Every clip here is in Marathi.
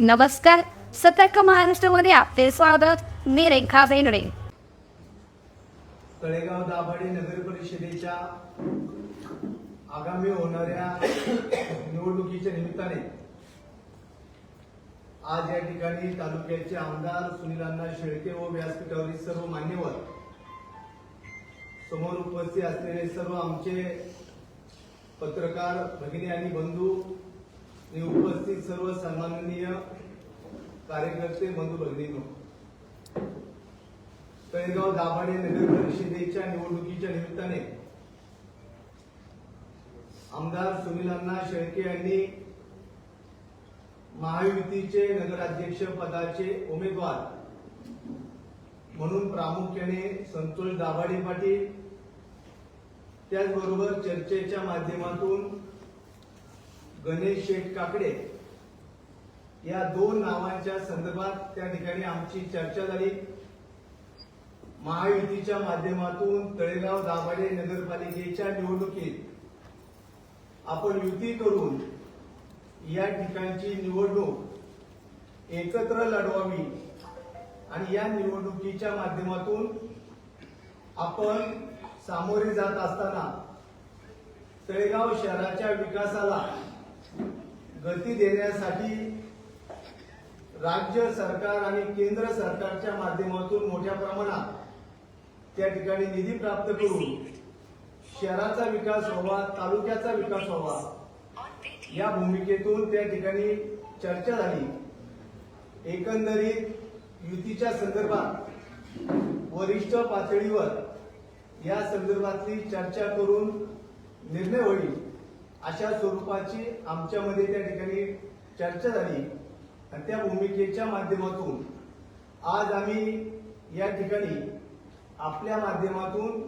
नमस्कार. सतर्क महाराष्ट्रामध्ये आपले स्वागत. मी रेखा बेनडे तळेगाव दाभाडे नगर परिषदेच्या आगामी होणाऱ्या निवडणुकीच्या निमित्ताने आज या ठिकाणी तालुक्याचे आमदार सुनील अण्णा शेळके व व्यासपीठावरील सर्व मान्यवर समोर उपस्थित असलेले सर्व आमचे पत्रकार भगिनी आणि बंधू आणि उपस्थित सर्व सन्माननीय कार्यकर्ते बंधू भगिनीनो तळेगाव दाभाडे नगर परिषदेच्या निवडणुकीच्या निमित्ताने आमदार सुनील अण्णा शेळके यांनी महायुतीचे नगराध्यक्ष पदाचे उमेदवार म्हणून प्रामुख्याने संतोष दाभाडे पाटील त्याचबरोबर चर्चेच्या माध्यमातून गणेश शेठ काकडे या दोन नावांच्या संदर्भात त्या ठिकाणी आमची चर्चा झाली. महायुतीच्या माध्यमातून तळेगाव दाभाडे नगरपालिकेच्या निवडणुकीत आपण युती करून या ठिकाणची निवडणूक एकत्र लढवावी आणि या निवडणुकीच्या माध्यमातून आपण सामोरे जात असताना तळेगाव शहराच्या विकासाला गती देण्यासाठी राज्य सरकार आणि केंद्र सरकारच्या माध्यमातून मोठ्या प्रमाणात त्या ठिकाणी निधी प्राप्त करून शहराचा विकास व्हावा तालुक्याचा विकास व्हावा या भूमिकेतून त्या ठिकाणी चर्चा झाली. एकंदरीत युतीच्या संदर्भात वरिष्ठ पातळीवर या संदर्भातली चर्चा करून निर्णय होईल. अशा स्वरूपाची आमच्यामध्ये त्या ठिकाणी चर्चा झाली. आणि त्या भूमिकेच्या माध्यमातून आज आम्ही या ठिकाणी आपल्या माध्यमातून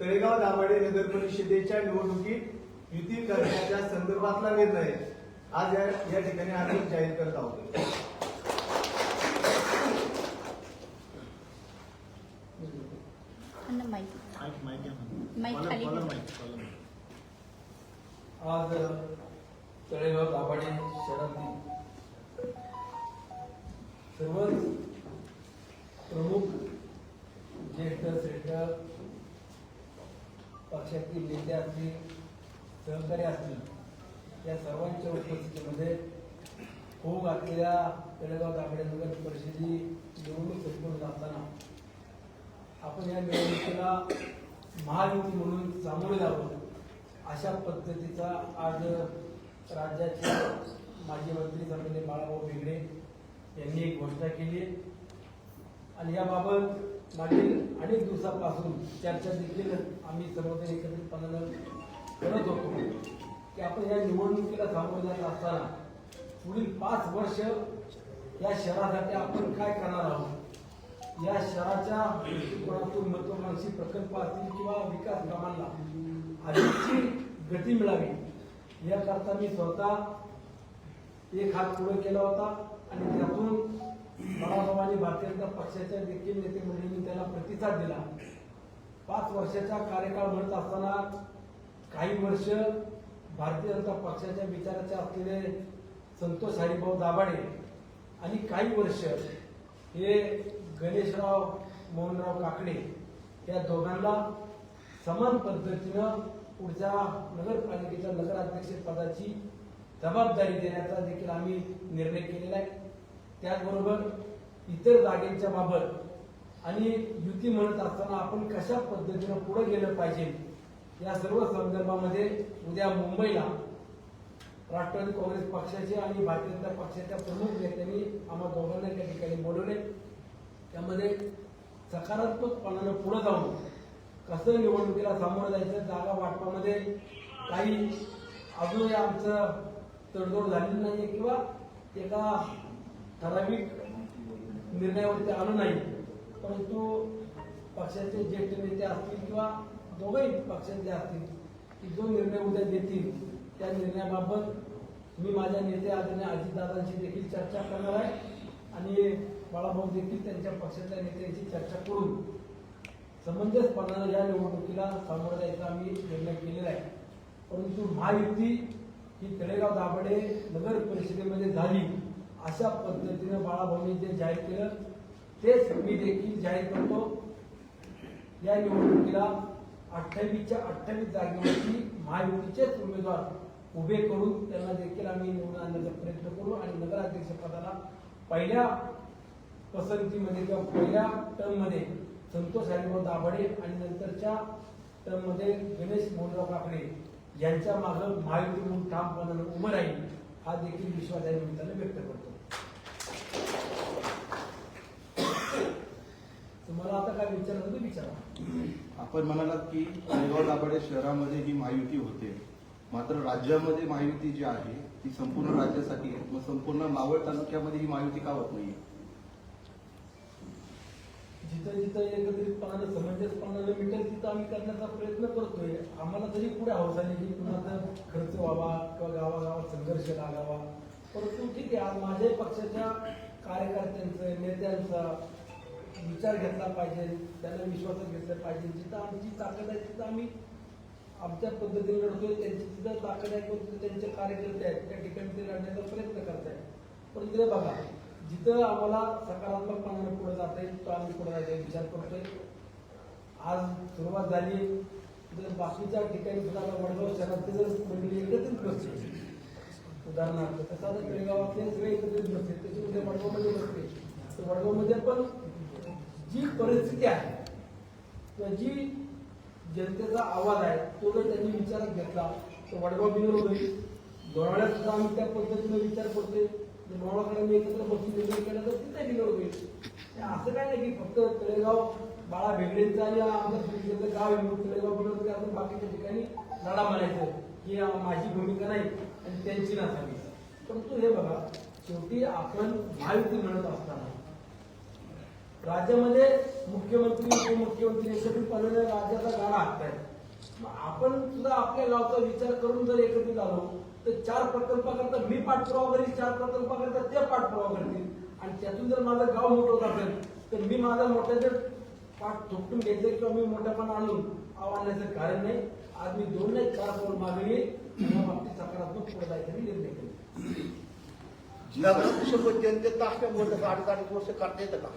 तळेगाव दाभाडे नगर परिषदेच्या निवडणुकीत युती करण्याच्या संदर्भातला निर्णय आज या या ठिकाणी आम्ही जाहीर करत आहोत. आज तळेगाव दाभाडे शहरातील सर्वच प्रमुख ज्येष्ठ श्रेष्ठ पक्षातील नेते असतील सहकारी असतील या सर्वांच्या उपस्थितीमध्ये होऊ घातलेल्या तळेगाव दाभाडे नगर परिषदी निवडणूक संपूर्ण जाताना आपण या निवडणुकीला महायुती म्हणून सामोरे जावं. अशा पद्धतीचा आज राज्याचे माजी मंत्री झालेले बाळाभाऊ बेगडे यांनी एक घोषणा केली आणि याबाबत मागील अनेक दिवसापासून चर्चा देखील आम्ही सर्वजण एकत्रितपणानं करत होतो. की आपण या निवडणुकीला सामोरे जात असताना पुढील पाच वर्ष या शहरासाठी आपण काय करणार आहोत? या शहराच्या दृष्टिकोनातून महत्वाकांक्षी प्रकल्प असतील किंवा विकास कामांना अधिकची गती मिळावी याकरता मी स्वतः एक हात पुढे केला होता आणि त्यातून बाळासाहेबांनी भारतीय जनता पक्षाच्या देखील नेते मंडळींनी त्याला प्रतिसाद दिला. पाच वर्षाचा कार्यकाळ म्हणत असताना काही वर्ष भारतीय जनता पक्षाच्या विचाराचे असलेले संतोष हरिभाऊ दाभाडे आणि काही वर्ष हे गणेशराव मोहनराव काकडे या दोघांना समान पद्धतीनं पुढच्या नगरपालिकेच्या नगराध्यक्ष पदाची जबाबदारी देण्याचा देखील आम्ही निर्णय केलेला आहे. त्याचबरोबर इतर जागेच्या बाबत आणि युती म्हणत असताना आपण कशा पद्धतीनं पुढे गेलं पाहिजे या सर्व संदर्भामध्ये उद्या मुंबईला राष्ट्रवादी काँग्रेस पक्षाचे आणि भारतीय जनता पक्षाच्या प्रमुख नेत्यांनी आम्हा दोघांना त्या ठिकाणी बोलवले. त्यामध्ये सकारात्मकपणानं पुढे जाऊन कसं निवडणुकीला सामोरं जायचं जागा वाटपामध्ये काही अजूनही आमचं तडजोड झालेली नाहीये किंवा एका ठराविक निर्णयावरती आलो नाही. परंतु पक्षाचे ज्येष्ठ नेते असतील किंवा दोघंही पक्षाचे असतील की जो निर्णय उद्या देतील त्या निर्णयाबाबत मी माझ्या नेते आदरणीय अजितदादांशी देखील चर्चा करणार आहे. आणि बाळाभाऊ देखील त्यांच्या पक्षातल्या नेत्यांशी चर्चा करून समंजसपणानं या निवडणुकीला सामोरं जायचा आम्ही निर्णय केलेला आहे. परंतु महायुती ही तळेगाव दाभाडे नगर परिषदेमध्ये झाली. अशा पद्धतीनं बाळाभाऊंनी जे जाहीर केलं तेच मी देखील जाहीर करतो. या निवडणुकीला अठ्ठावीसच्या अठ्ठावीस जागेवरती महायुतीचेच उमेदवार उभे करून त्यांना देखील आम्ही निवडून आणण्याचा प्रयत्न करू आणि नगराध्यक्षपदाला पहिल्या पसंतीमध्ये किंवा पहिल्या टर्ममध्ये संतोष हरिभाऊ दाभाडे आणि नंतरच्या टर्ममध्ये गणेश मोहनराव काकडे यांच्या मागं महायुती म्हणून ठामपणानं उभं राहील हा देखील विश्वास या निमित्तानं व्यक्त करतो. तुम्हाला आता काय विचारलं तुम्ही विचारा. आपण म्हणालात की हरिभाऊ दाभाडे शहरामध्ये ही महायुती होते. मात्र राज्यामध्ये महायुती जी आहे ती संपूर्ण राज्यासाठी आहे. मग संपूर्ण मावळ तालुक्यामध्ये ही महायुती का होत नाही जिथं जिथं एकत्रितपणाला समंजसपणानं मिळेल तिथं आम्ही करण्याचा प्रयत्न करतोय. आम्हाला जरी पुढे हौस आली की कुणाचा खर्च व्हावा किंवा गावागावात संघर्ष लागावा. परंतु ठीक आहे आज माझ्याही पक्षाच्या कार्यकर्त्यांचं नेत्यांचा विचार घेतला पाहिजे त्यांना विश्वासात घेतलं पाहिजे. जिथं आमची ताकद आहे तिथं आम्ही आमच्या पद्धतीने लढतोय. त्यांची तिथं ताकद आहे त्यांचे कार्यकर्ते आहेत. त्या ठिकाणी ते लढण्याचा प्रयत्न करतायत. पण तिथे बघा जिथं आम्हाला सकारात्मकपणाने पुढे जाता येईल तो आम्ही पुढे जायचा विचार करतोय. आज सुरुवात झाली. जर बाकीच्या ठिकाणी सुद्धा वडगाव शहरातले जर मंडळी एकत्रित बसते उदाहरणार्थ तसं आता खेडेगावातले सगळे एकत्रित बसते तसे उद्या वडगावमध्ये बसते तर वडगावमध्ये पण जी परिस्थिती आहे किंवा जी जनतेचा आवाज आहे तो जर त्यांनी विचारात घेतला तर वडगाव बिनर होईल. लोणावळ्यात सुद्धा आम्ही त्या पद्धतीने विचार करतोय. मावळाकडे एकत्र बसून निर्णय केला तर तिथे बिनर होईल असं काय नाही की फक्त तळेगाव बाळा भेगडेंचा आणि आमचा गाव आहे तळेगाव बिनर अजून बाकीच्या ठिकाणी लढा म्हणायचं ही माझी भूमिका नाही आणि त्यांची नसावी परंतु हे बघा शेवटी आपण महायुती मिळत असताना राज्यामध्ये मुख्यमंत्री उपमुख्यमंत्री एकत्रितपणे राज्याचा गाडा हाकताय मग आपण सुद्धा आपल्या गावचा विचार करून जर एकत्रित आलो तर चार प्रकल्पाकरता मी पाठपुरावा करीन चार प्रकल्पाकरता ते पाठपुरावा करतील. आणि त्यातून जर माझं गाव मोठं होत असेल तर मी माझा मोठ्याचे पाठ थोपटून घ्यायचं किंवा मी मोठ्यापणा आणून आव्हानाचं कारण नाही. आज मी दोन नाही चार पाऊल मागे येईल या बाबतीत सकारात्मक पुढे जायचा निर्णय केला जनतेत असल्यामुळे अडीच अडीच वर्ष करता येतं का?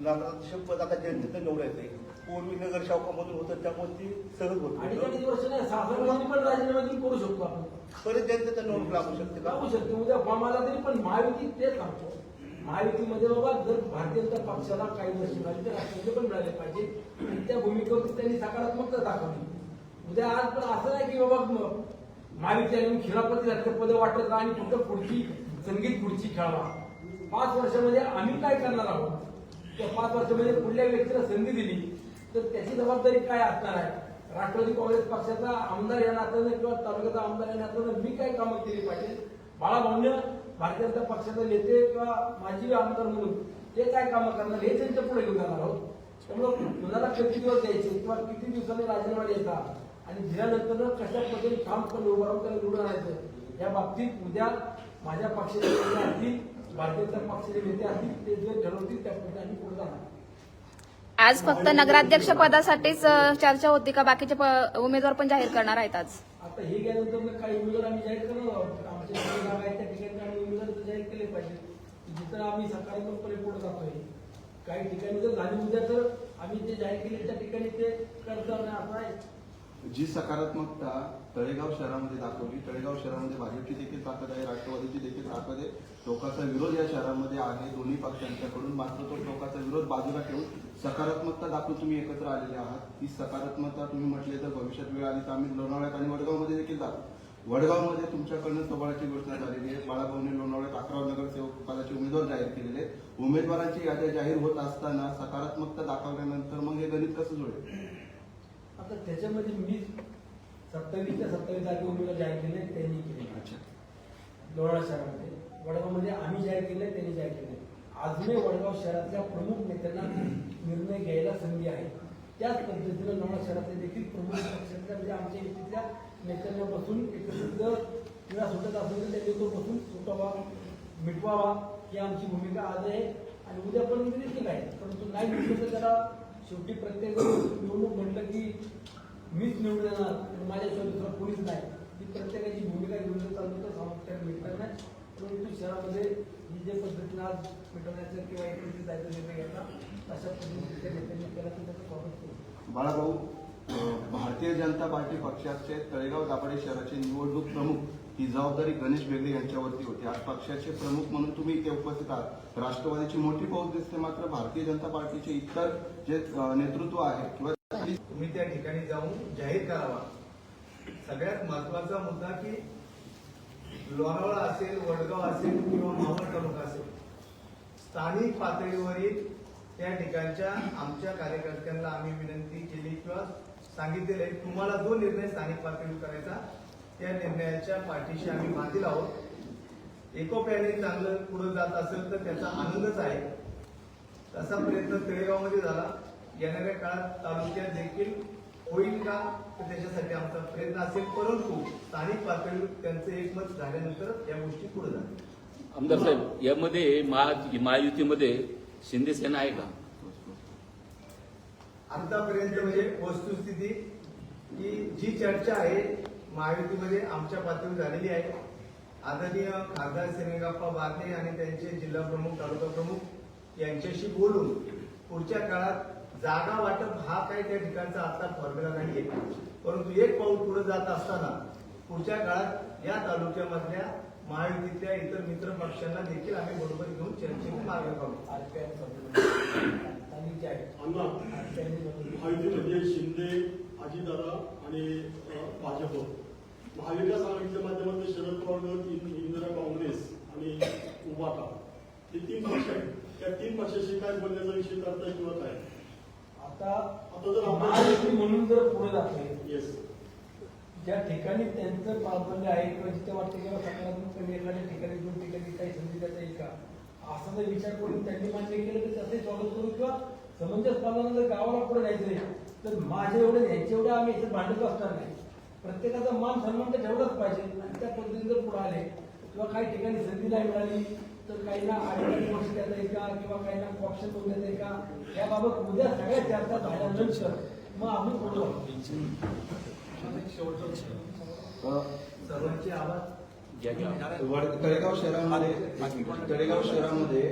नगराध्यक्ष पद आता जनतेचं निवडायचंय पूर्वी नगर शावकामधून होतं त्यामुळे ती सहज होत. अडीच वर्ष नाही पण राजीनामा देऊन करू शकतो आपण. परत जनतेचं निवडणूक लागू शकते का? लागू शकते उद्या फॉर्माला तरी पण महायुती तेच सांगतो. महायुतीमध्ये बाबा जर भारतीय जनता पक्षाला काही मिळाली तर राष्ट्रवादी पण मिळाले पाहिजे आणि त्या भूमिकेवर त्यांनी सकारात्मकता दाखवली. उद्या आज पण असं नाही की बाबा महायुती आणि खिलापती सारखे पद वाटत आणि फक्त पुढची संगीत पुढची खेळावा. पाच वर्षामध्ये आम्ही काय करणार आहोत? त्या पाच वर्षामध्ये कुठल्या व्यक्तीला संधी दिली. तर त्याची जबाबदारी काय असणार आहे? राष्ट्रवादी काँग्रेस पक्षाचा आमदार या नात्यानं किंवा तालुक्याचा आमदार या नात्यानं मी काय कामं केली पाहिजे? बाळाभाऊनं भारतीय जनता पक्षाचे नेते किंवा माजी आमदार म्हणून ते काय कामं करणार? हे त्यांच्या पुढे घेऊन जाणार आहोत. त्यामुळं कुणाला किती दिवस द्यायचे किंवा किती दिवसांनी राजीनामा द्यायचा? आणि दिल्यानंतर कशा पद्धतीने काम उभं राहून त्याला निवडून आणायचं? या बाबतीत उद्या माझ्या पक्षाचे नेते असतील भारतीय जनता पक्षाचे नेते असतील ते जे ठरवतील त्या पद्धतीने आम्ही पुढे जाणार. आज फक्त नगराध्यक्ष पदासाठीच चर्चा होती का? बाकीचे प- उमेदवार पण जाहीर करणार आहेत आज. हे काही ठिकाणी तर जाहीर केले पाहिजे जिथं आम्ही सकारात्मकपणे पुढे जातोय. काही ठिकाणी जर झाली उद्या तर आम्ही जे जाहीर केले त्या ठिकाणी ते जी सकारात्मकता तळेगाव शहरामध्ये दाखवली. तळेगाव शहरामध्ये भाजपची देखील ताकद आहे राष्ट्रवादीची देखील ताकद आहे. लोकांचा विरोध या शहरामध्ये आहे. दोन्ही पक्षांच्याकडून मात्र तो लोकांचा विरोध बाजूला ठेवून सकारात्मकता दाखवून तुम्ही एकत्र आलेले आहात. ही सकारात्मकता तुम्ही म्हटले तर भविष्यात वेळ आली तर आम्ही लोणावळ्यात आणि वडगावमध्ये देखील जातो वडगावमध्ये तुमच्याकडनं सोबळाची घोषणा झालेली आहे. बाळाभाऊने लोणावळ्यात अकरा नगरसेवक पदाचे उमेदवार जाहीर केलेले. उमेदवारांची याद्या जाहीर होत असताना सकारात्मकता दाखवल्यानंतर मग हे गणित कसं जुळेल? आता त्याच्यामध्ये मी सत्तावीस ते सत्तावीस जागी उमेदवार जाहीर केले त्यांनी केले. अच्छा. लोणावळा शहरामध्ये. वडगावमध्ये आम्ही जाहीर केले त्यांनी जाहीर केले. अजूनही वडगाव शहरातल्या प्रमुख नेत्यांना निर्णय घ्यायला संधी आहे. त्याच पद्धतीनं लोणावळा शहरातले देखील प्रमुख पक्षातल्या म्हणजे आमच्या इथल्या नेत्यांना बसून एकत्रित जर किंवा सुटत असेल तर त्यांनी तो बसून सुटावा मिटवावा ही आमची भूमिका आज आहे. आणि उद्या पण देखील आहे. परंतु नाही मिटलं तर त्याला शेवटी प्रत्येक निवडणूक म्हटलं की मीच निवडून येणार माझ्याशिवाय दुसरा कोणीच नाही. ही प्रत्येकाची भूमिका घेऊन चालू चालतो तर समाज मिळणार नाही. परंतु शहरामध्ये मिटवण्याचं किंवा एकत्रित जायचं निर्णय घेतला अशा पद्धतीने त्या नेत्यांनी केला तर त्याचं स्वागत बाळाभाऊ भारतीय जनता पार्टी पक्षाचे तळेगाव दाभाडे शहराचे निवडणूक प्रमुख ही जबाबदारी गणेश बेगडे यांच्यावरती होती. आज पक्षाचे प्रमुख म्हणून तुम्ही इथे उपस्थित आहात. राष्ट्रवादीची मोठी फौज दिसते मात्र भारतीय जनता पार्टीचे इतर जे नेतृत्व आहे किंवा तुम्ही त्या ठिकाणी जाऊन जाहीर करावा. सगळ्यात महत्त्वाचा मुद्दा की लोणावळा असेल वडगाव असेल किंवा मावळ तालुका असेल स्थानिक पातळीवरील त्या ठिकाणच्या आमच्या कार्यकर्त्यांना आम्ही विनंती केली किंवा सांगितलेलं आहे. तुम्हाला जो निर्णय स्थानिक पातळीवर करायचा त्या निर्णयाच्या पाठीशी आम्ही बांधील आहोत. एकोप्याने चांगलं पुढे जात असेल तर त्याचा आनंदच आहे. तसा प्रयत्न तळेगावमध्ये झाला. येणाऱ्या काळात तालुक्यात देखील होईल का तर त्याच्यासाठी आमचा प्रयत्न असेल. परंतु स्थानिक पातळीवर त्यांचं एकमत झाल्यानंतर या गोष्टी पुढे जातील. आमदार साहेब यामध्ये महा महायुतीमध्ये शिंदे सेना आहे का? आतापर्यंत म्हणजे वस्तुस्थिती की जी चर्चा आहे महायुतीमध्ये आमच्या पातळीवर झालेली आहे. आदरणीय खासदार सिनेगाप्पा बारणे आणि त्यांचे जिल्हा प्रमुख तालुका प्रमुख यांच्याशी बोलून पुढच्या काळात जागा वाटप हा काही त्या ठिकाणचा आता फॉर्म्युला नाहीये. परंतु एक पाऊल पुढे जात असताना पुढच्या काळात या तालुक्यामधल्या महायुतीतल्या इतर मित्र पक्षांना देखील आम्ही बरोबर घेऊन चर्चेने मार्ग काढू आरपीआय स्थानिक जे आहेत अण्णा RPI मधून महायुतीमध्ये शिंदे अजितदादा आणि भाजप. महाविकास आघाडीच्या माध्यमातून शरद पवार इंदिरा काँग्रेस आणि उभाटा हे तीन पक्ष आहेत. त्या तीन पक्षाशी काय बोलण्याचा विषय करताय किंवा काय आता आता जर आपण- महायुती म्हणून जर पुढे जातोय येस ज्या ठिकाणी त्यांचं प्राबल्य आहे किंवा जिथे वाटतं किंवा सकारात्मक एखाद्या ठिकाणी दोन ठिकाणी काही संधी देता येईल का? असा जर विचार करून त्यांनी मान्य केलं तर त्याचे स्वागत करू किंवा समंजसपणानं जर गावाला पुढे जायचंय तर माझे एवढे यांचे एवढे आम्ही इथे भांडत असणार नाही. प्रत्येकाचा मान सन्मान तर ठेवलाच पाहिजे. आणि त्या पद्धतीने जर पुढे आले किंवा काही ठिकाणी संधी नाही मिळाली तर काहींना आडकाठी वर्ष देता येईल का किंवा काहींना ऑप्शन करून देता येईल का? याबाबत उद्या सगळ्या चर्चा झाल्यानंतर मग आम्ही पुढे तळेगाव शहरामध्ये तळेगाव शहरामध्ये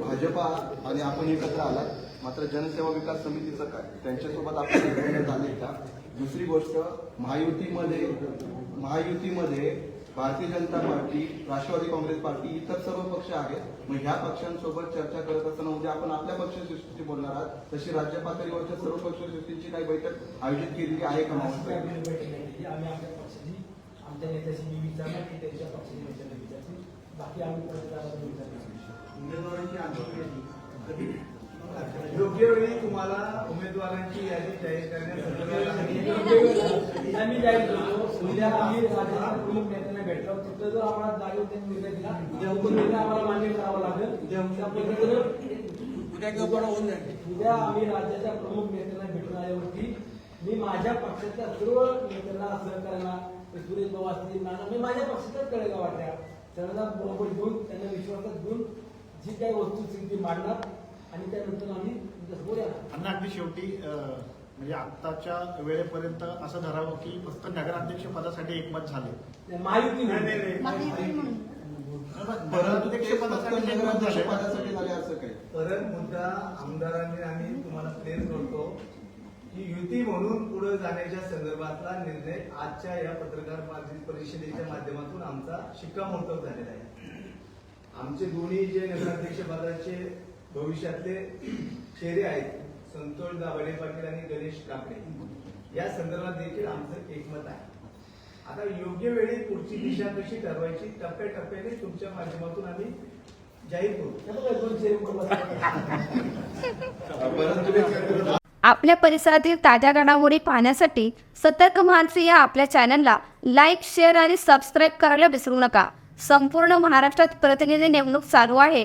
भाजपा आणि आपण एकत्र आलात. मात्र जनसेवा विकास समितीचं काय? त्यांच्यासोबत आपण झाले का? दुसरी गोष्ट महायुतीमध्ये महायुतीमध्ये Bharatiya Janata party Rashtravadi Congress party इतर सर्व पक्ष आहेत. मग ह्या पक्षांसोबत चर्चा करत असताना उद्या आपण आपल्या पक्षसृष्टीची बोलणार आहात. तशी राज्य पातळीवरच्या सर्व पक्षसृष्टींची काही बैठक आयोजित केलेली आहे का आमच्या पक्षाची आमच्या नेत्याशी मी विचारणार की त्यांच्या विचारतील बाकी आम्ही उमेदवारांची आंदोलन योग्य वेळी तुम्हाला उमेदवारांची यादी जाहीर आम्ही करतो. उद्या आम्ही प्रमुख नेत्यांना भेटलो. तिथं जर आम्हाला जागेवर त्यांनी निर्णय दिला तो निर्णय आम्हाला मान्य करावा लागेल त्या पद्धतीनं उद्या आम्ही राज्याच्या प्रमुख नेत्यांना भेटून आल्यावरती मी माझ्या पक्षाच्या सर्व नेत्यांना सहकार्यांना ते सुरेश भाऊ असतील नाना मी माझ्या पक्षाच्याच तळेगाव वाटल्या त्यांना बरोबर घेऊन त्यांना विश्वासात घेऊन जी काही वस्तुस्थिती मांडणार आणि त्यानंतर आम्ही समोर येणार. अगदी शेवटी म्हणजे आत्ताच्या वेळेपर्यंत असं धरावं की फक्त नगराध्यक्ष पदासाठी एकमत झाले. महायुती नाही, म्हणून. नाही, नाही. परंतु मुद्दा आमदारांनी आम्ही तुम्हाला प्लेस करतो की युती म्हणून पुढे जाण्याच्या संदर्भातला निर्णय आजच्या या पत्रकार परिषदेच्या माध्यमातून आमचा शिक्कामोर्तब झालेला आहे. आमचे दोन्ही जे नगराध्यक्ष पदाचे भविष्यातले चेहरे आहेत संतोष दाभाडे पाटील आणि गणेश काकडे या संदर्भात देखील आमचं एकमत आहे. आता योग्य वेळी पुढची दिशा कशी ठरवायची टप्प्याटप्प्याने तुमच्या माध्यमातून आम्ही जाहीर करू. आपल्या परिसरातील ताज्या घडामोडी पाहण्यासाठी सतर्क महानसी या आपल्या चॅनलला लाईक शेअर आणि सबस्क्राईब करायला विसरू नका. संपूर्ण महाराष्ट्रात प्रतिनिधी नेमणूक चालू आहे.